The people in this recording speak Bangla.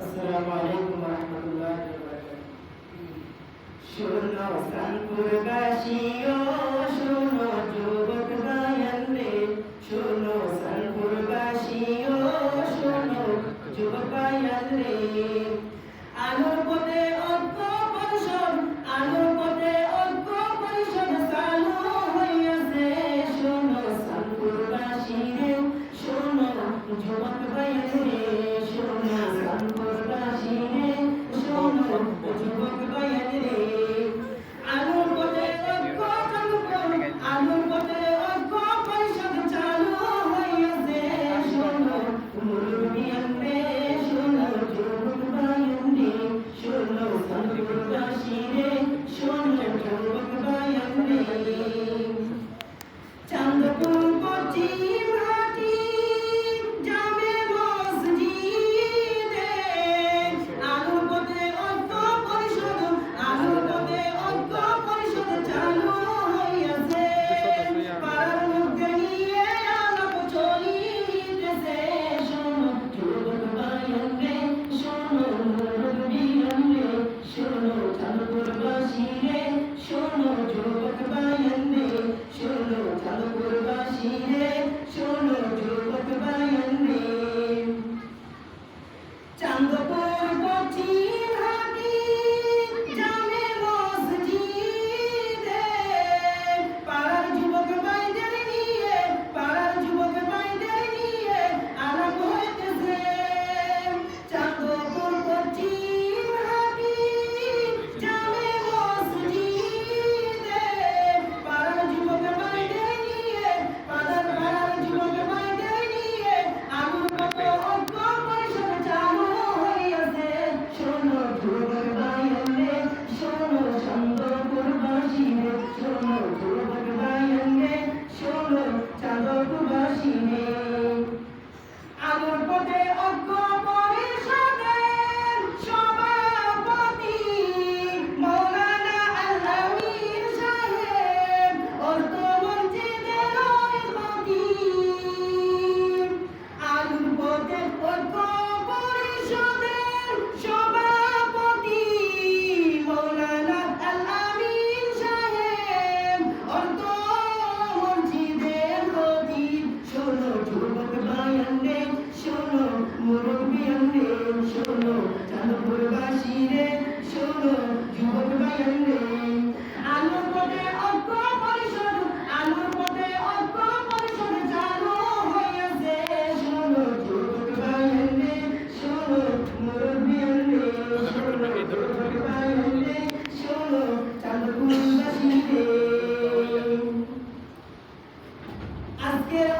আসসালামু আলাইকুম ওয়া রাহমাতুল্লাহি ওয়া বারাকাতুহু। শোনো সানপুরবাসী ও শোনো যুবক বায়ান রে শোনো সানপুরবাসী ও শোনো যুবক বায়ান রে আলো Thank you. Yeah.